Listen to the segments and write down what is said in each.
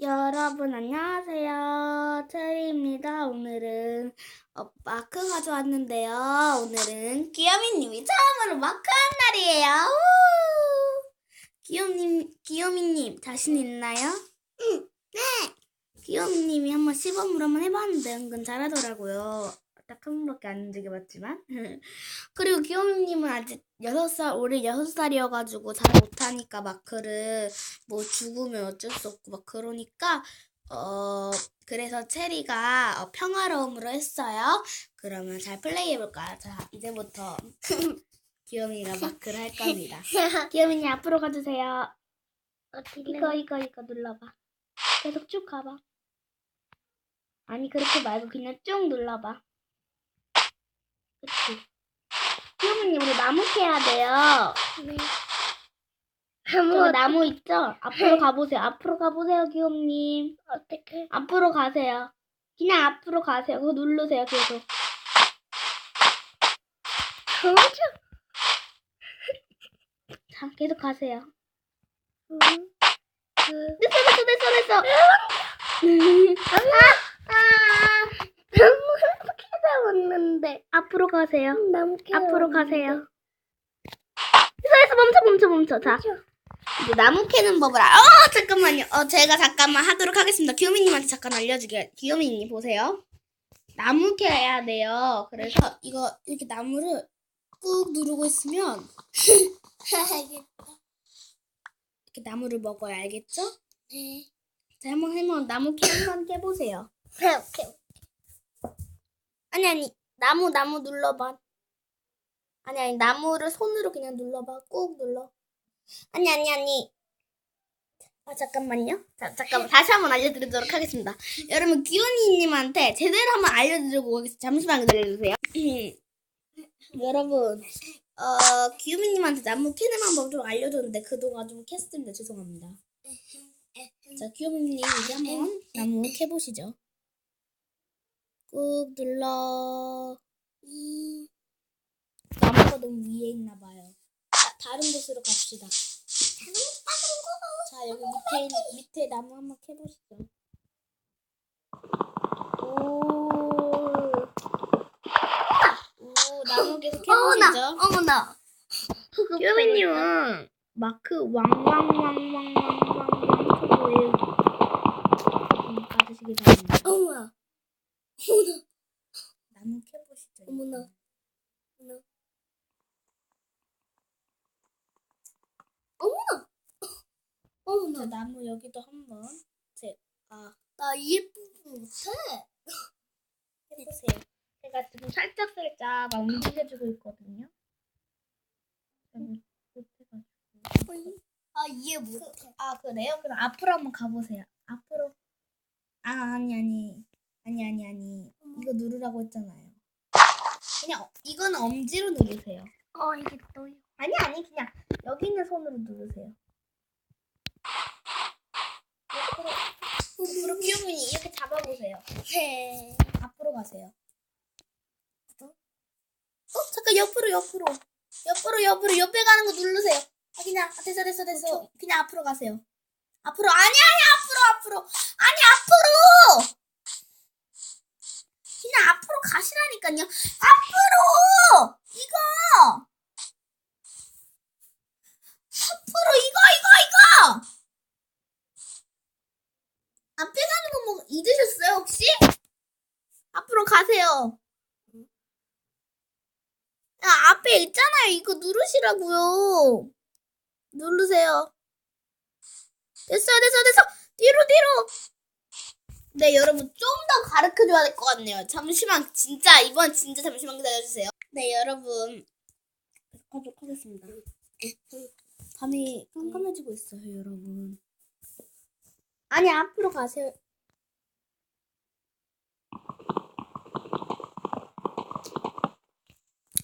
여러분 안녕하세요. 체리입니다. 오늘은 어, 마크 가져왔는데요. 오늘은 귀요미님이 처음으로 마크한 날이에요. 우! 귀요미님, 귀요미님 자신 있나요? 응, 네. 귀요미님이 한번 시범으로 한번 해봤는데 은근 잘하더라고요. 딱 한 번밖에 안 움직여봤지만. 그리고 귀요미님은 아직 6살, 올해 6살이어가지고 잘 못하니까 마크를 뭐 죽으면 어쩔 수 없고 막 그러니까 어 그래서 체리가 어, 평화로움으로 했어요. 그러면 잘 플레이 해볼까요? 자 이제부터 귀요미가 마크를 할 겁니다. 귀요미님 앞으로 가주세요. 이거 이거 이거 눌러봐. 계속 쭉 가봐. 아니 그렇게 말고 그냥 쭉 눌러봐. 그치? 귀요미님 우리 나무 캐야 돼요. 네. 저기 나무 있죠? 앞으로 가보세요. 앞으로 가보세요, 귀요미님. 어떻게? 앞으로 가세요. 그냥 앞으로 가세요. 그거 누르세요, 계속. 그렇죠. 자, 계속 가세요. 음, 그, 됐어, 됐어, 됐어, 됐어. 아, 나 잡았는데. 앞으로 가세요. 캐 앞으로 가세요. 됐어, 멈춰, 멈춰, 멈춰. 자, 이제 나무 캐는 법을 알... 어, 잠깐만요. 어, 제가 잠깐만 하도록 하겠습니다. 귀요미님한테 잠깐 알려주게. 귀요미님 보세요. 나무 캐야 돼요. 그래서 이거 이렇게 나무를 꾹 누르고 있으면 이렇게 나무를 먹어야 알겠죠? 네. 자, 한번 한번 나무 캐 한번 캐보세요. 이렇게. 아니 아니 나무 나무 눌러봐. 아니 아니 나무를 손으로 그냥 눌러봐. 꾹 눌러. 아니 아니 아니. 아 잠깐만요. 자 잠깐만 다시 한번 알려드리도록 하겠습니다. 여러분 기훈이님한테 제대로 한번 알려드리고 오겠습니다. 잠시만 기다려주세요. 여러분 어 기훈이님한테 나무 캐는 방법 좀 알려줬는데 그동안 좀 캐스트인데 죄송합니다. 자 기훈이님 이제 한번 나무 캐보시죠. 꾹 눌러. 이 나무가 너무 위에 있나 봐요. 자, 다른 곳으로 갑시다. 자, 여기 밑에 있- 밑에 나무 한번 캐보시죠. 오. 오, 나무 계속 캐보시죠. 어머나. 유미님은 마크 왕왕왕왕왕왕 왕 초보예요. 음, 받으시기 바랍니다. 어머나. 어머나. 나무 캐보시죠. 어머나. 어머나. 어머나. 자, 어머나. 나무 여기도 한번 제가 나 예쁘고 못해. 해보세요. 제가 지금 살짝 살짝 막 움직여주고 있거든요. 못- 못해가지고. 아, 이해 못해. 아 그래요? 그럼 앞으로 한번 가보세요. 앞으로. 아 아니 아니 아니 아니 아니 이거 누르라고 했잖아요. 그냥 어- 이거는 엄지로 누르세요. 어, 이게 또요. 아니 아니 그냥 여기 있는 손으로 누르세요. 앞으로 귀요민이 이렇게 잡아보세요. 네. 앞으로 가세요. 어? 잠깐 옆으로 옆으로 옆으로 옆으로 옆에 가는 거 누르세요. 아 그냥 아, 됐어 됐어 됐어. 그냥 앞으로 가세요. 앞으로 아니 아니 앞으로 앞으로 아니 앞으로 그냥 앞으로 가시라니까요. 앞으로 이거 앞으로 이거 이거 이거 앞에 가는 거 뭐 잊으셨어요 혹시? 앞으로 가세요. 야, 앞에 있잖아요. 이거 누르시라고요. 누르세요. 됐어요, 됐어, 됐어. 뒤로, 뒤로. 네, 여러분 좀 더 가르쳐줘야 될 것 같네요. 잠시만, 진짜 이번 진짜 잠시만 기다려주세요. 네, 여러분 하도록 하겠습니다. 밤이 깜깜해지고 있어요, 여러분. 아니 앞으로 가세요.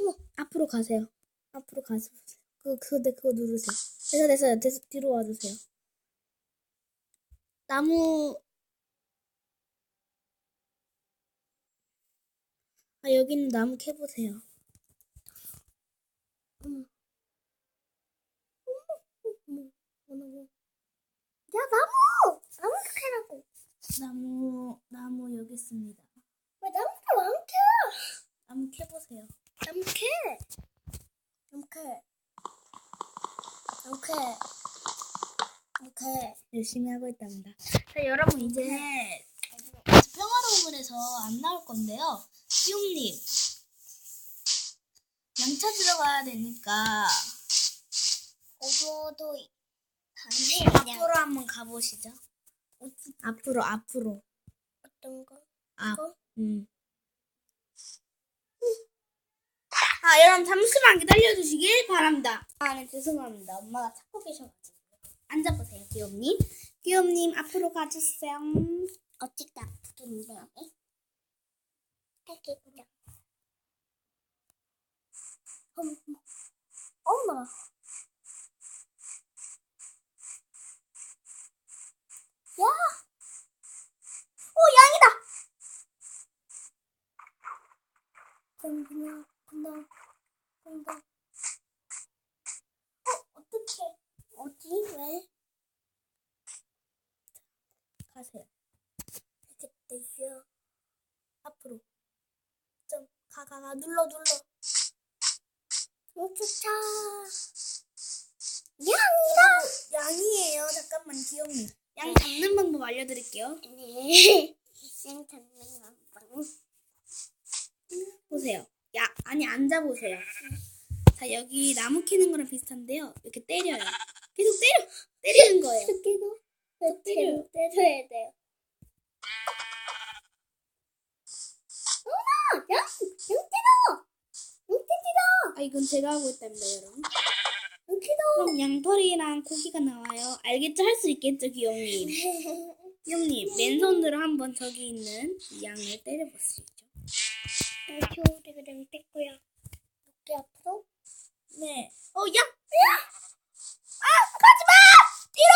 어머, 앞으로 가세요. 앞으로 가세요. 그, 그, 네, 그거 누르세요. 됐어, 됐어요. 됐어, 뒤로 와주세요. 나무. 아, 여기 있는 나무 캐보세요. 어머. 어머, 어머. 야, 나무! 나무 나무 여기 있습니다. 왜 나무가 많게? 나무 캐 보세요. 남캐. 남캐. 남캐. 남캐. 열심히 하고 있답니다. 자 여러분 이제 평화로움을에서 안 나올 건데요. 시용님 양 찾으러 가야 되니까 어두워도 밤에 그냥 앞으로 한번 가보시죠. 앞으로 앞으로 어떤 거? 앞. 이거? 음. 아 여러분 잠시만 기다려주시길 바랍니다. 아 네 죄송합니다. 엄마가 찾고 계셔가지고 앉아보세요 귀염님. 귀염님 앞으로 가주세요. 어떻게 아프던데? 할게 그냥. 어머, 어머. 야! 오, 양이다! 그럼 그냥, 그냥, 그냥. 어, 어떡해. 어디? 왜? 가세요. 알겠대요. 앞으로. 좀 가가가 눌러 눌러. 오, 좋다. 양이다! 양이에요. 잠깐만 귀염님. 양 잡는 방법 알려드릴게요. 네. 생 잡는 방 보세요. 야 아니 앉아 보세요. 자 여기 나무 캐는 거랑 비슷한데요. 이렇게 때려요. 계속 때려 때리는 거예요. 어떻게도 때려요. 때려야 돼요. 어머나! 양! 양 때려! 양 때려! 아 이건 제가 하고 있답니다, 여러분. 양 때려! 그럼 양털이랑 고기가 나와요. 알겠죠? 할 수 있겠죠, 귀염님. 귀염님 맨손으로 한번 저기 있는 이 양을 때려보시죠. 겨울에 그냥 뺐고요. 어깨 앞으로? 네. 어 야! 야! 아 가지 마! 뒤로!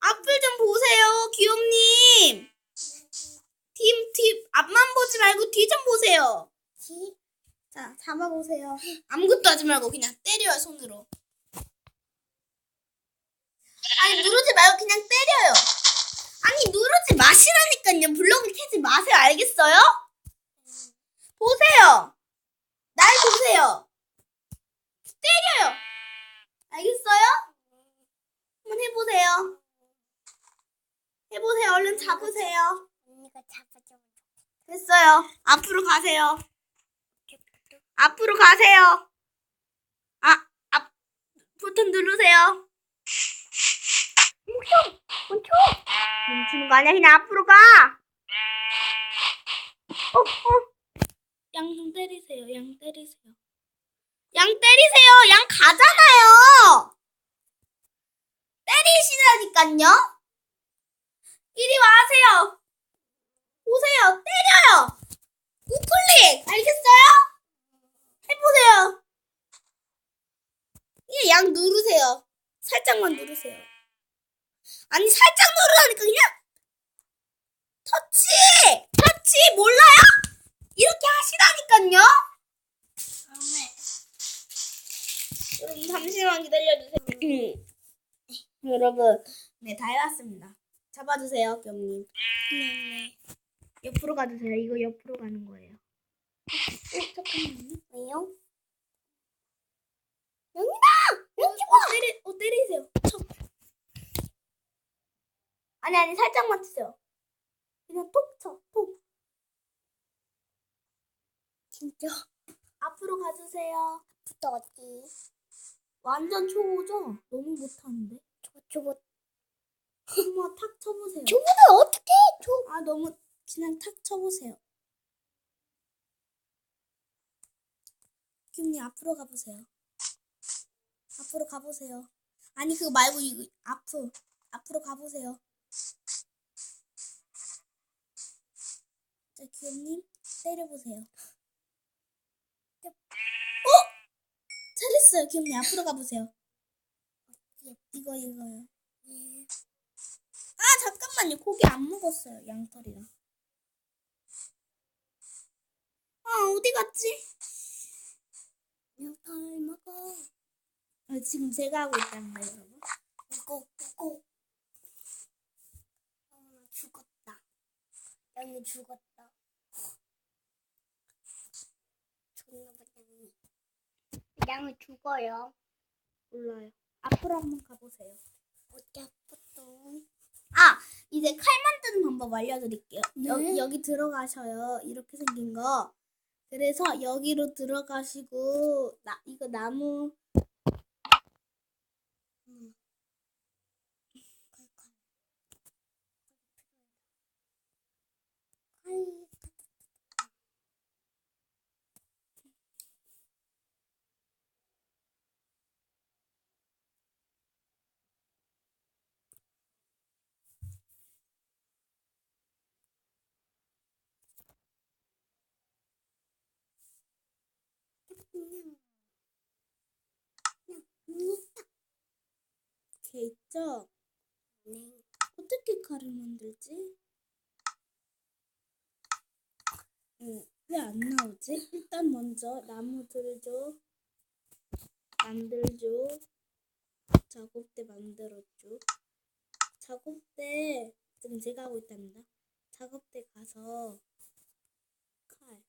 앞을 좀 보세요, 귀염님. 팀, 팀, 앞만 보지 말고 뒤 좀 보세요. 지? 자, 잡아보세요. 아무것도 하지 말고 그냥 때려요, 손으로. 아니, 누르지 말고 그냥 때려요. 아니, 누르지 마시라니까요. 블록을 캐지 마세요. 알겠어요? 보세요. 날 보세요. 때려요. 알겠어요? 한번 해보세요. 해보세요. 얼른 잡으세요. 언니가 잡아줘. 됐어요. 앞으로 가세요. 앞으로 가세요. 아, 앞, 버튼 누르세요. 멈춰! 멈춰! 멈추는 거 아니야. 그냥 앞으로 가. 어, 어. 양좀 때리세요. 양 때리세요. 양 때리세요. 양 가잖아요. 때리시라니깐요. 이리 와세요. 오세요. 때려요. 우클릭. 알겠어요? 해보세요. 이 양 누르세요. 살짝만 누르세요. 아니 살짝 누르라니까 그냥 터치. 터치 몰라요? 이렇게 하시라니까요. 다음에 여러분 잠시만 기다려주세요. 여러분, 네, 다 해왔습니다. 잡아주세요, 겸님. 네네. 옆으로 가주세요. 이거 옆으로 가는 거예요. 어, 잠깐만요. 왜요? 어, 때리, 어, 때리세요. 쳐. 아니, 아니, 살짝만 치세요. 그냥 톡 쳐, 톡. 진짜 앞으로 가주세요. 부터 어디? 완전 초보죠? 너무 못하는데? 저 저거 한번 탁 쳐보세요. 저보다 어떻게 저 아, 너무 그냥 탁 쳐보세요. 김님 앞으로 가보세요. 앞으로 가보세요. 아니 그거 말고 이거 앞으로 앞으로 가보세요. 자, 귀염님 때려보세요. 어? 잘했어요, 귀염님 앞으로 가보세요. 이거 이거요. 예. 아 잠깐만요 고기 안 먹었어요 양털이랑 아 어디 갔지? 양털 먹어. 아, 지금 제가 하고 있답니다 여러분 꼬꼬꼬. 어, 나 죽었다. 양이 죽었다. 존나 양이. 양이 죽어요. 몰라요. 앞으로 한번 가보세요. 어깨부터. 아 이제 칼 만드는 방법 알려드릴게요. 네. 여기 여기 들어가셔요. 이렇게 생긴 거. 그래서 여기로 들어가시고 나 이거 나무 칼. 이렇게 있죠. 네. 어떻게 칼을 만들지? 응, 왜 안 나오지? 일단 먼저 나무 들죠. 만들죠. 작업대 만들었죠. 작업대 지금 제가 하고 있답니다. 작업대 가서 칼.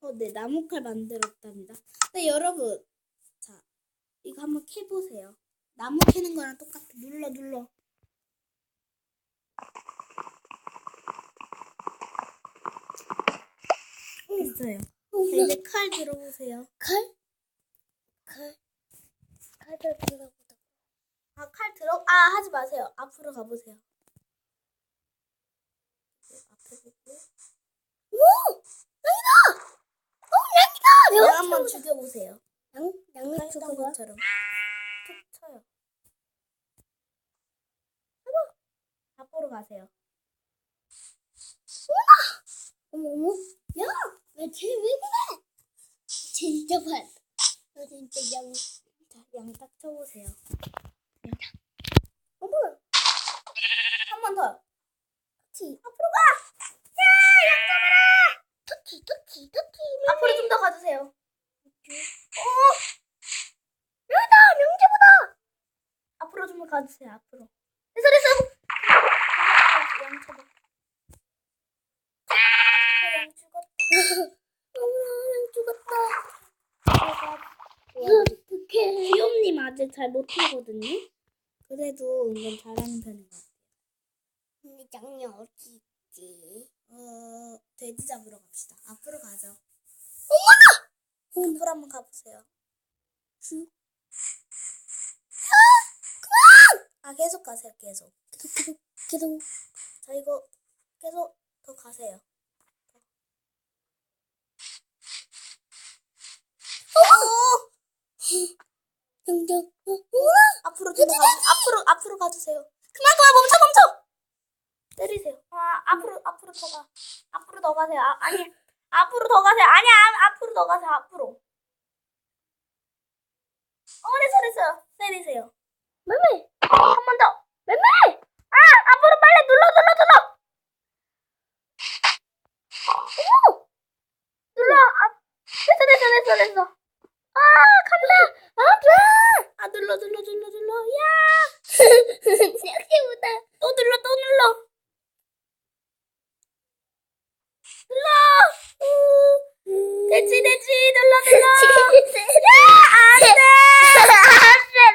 어, 네, 나무칼 만들었답니다. 네, 여러분. 자, 이거 한번 캐보세요. 나무 캐는 거랑 똑같아. 눌러, 눌러. 됐어요. 자, 이제 칼 들어보세요. 칼? 칼? 칼을 들어보다. 아, 칼 들어? 아, 하지 마세요. 앞으로 가보세요. 네, 앞에 보고. 오! 양이다! 어, 양이다! 양 내가 한번 죽여보세요. 양, 거야? 것처럼. 툭 쳐요. 해봐. 앞으로 가세요. 어머, 어머. 야! 나쟤왜 그래? 진짜 봐. 너 진짜 양. 자, 양딱 쳐보세요. 어머! 한 번 더. 터치. 앞으로 가! 터치, 터치, 터치. 앞으로 좀 더 가주세요. 어! 여기다! 명제보다! 앞으로 좀 더 가주세요. 앞으로. 됐어, 됐어. 양 쳐봐. 양 죽었다. 어머, 양 죽었다. 어떡해. 귀염님 아직 잘 못하거든요. 그래도 은근 잘하는 편인 것 같아요. 근데 양이 어디 있지? 어, 돼지 잡으러 갑시다. 앞으로 가죠. 엄마! 앞으로 한번 가보세요. 쭉. 아, 계속 가세요, 계속. 계속, 계속, 계속. 자, 이거 계속 더 가세요. 어! 양양. 어, 앞으로 좀더 가, 앞으로, 앞으로 가주세요. 그만, 그만, 멈춰, 멈춰! 때리세요. 아, 앞으로, 앞으로 더 가. 앞으로 더 가세요. 아, 아니, 앞으로 더 가세요. 아니야, 아, 앞으로 더 가세요, 앞으로. 어, 됐어, 됐어. 때리세요. 매매. 한 번 더. 매매! 아, 앞으로 빨리 눌러, 눌러, 눌러! 오! 눌러, 앞. 됐어, 됐어, 됐어, 됐어. 아, 간다! 아, 돼! 아, 눌러, 눌러, 눌러, 눌러. 야! 양이보다. 또 눌러, 또 눌러. 눌러! 우. 돼지, 돼지, 눌러, 눌러. 야, 안 돼!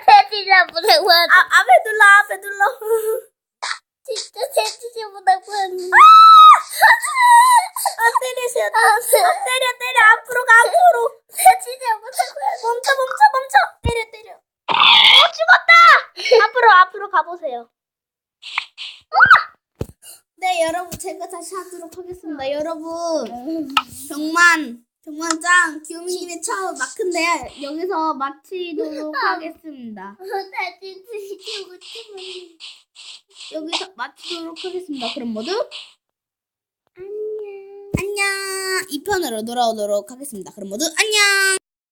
돼지보다 원. 아, 앞에 눌러, 앞에 눌러. 진짜 돼지보다 원. 아, 때리세요. 아, 때려, 때려. 앞으로 가, 앞으로. 돼지보다 멈춰, 멈춰, 멈춰. 때려, 때려. 어, 죽었다! 앞으로, 앞으로 가보세요. 네, 여러분, 제가 다시 하도록 하겠습니다. 여러분, 원. 정말, 정말 짱, 귀요미님의 처음 마크인데, 여기서 마치도록 하겠습니다. 이기고 싶은데. 여기서 마치도록 하겠습니다. 그럼 모두, 안녕. 안녕! 2편으로 돌아오도록 하겠습니다. 그럼 모두, 안녕!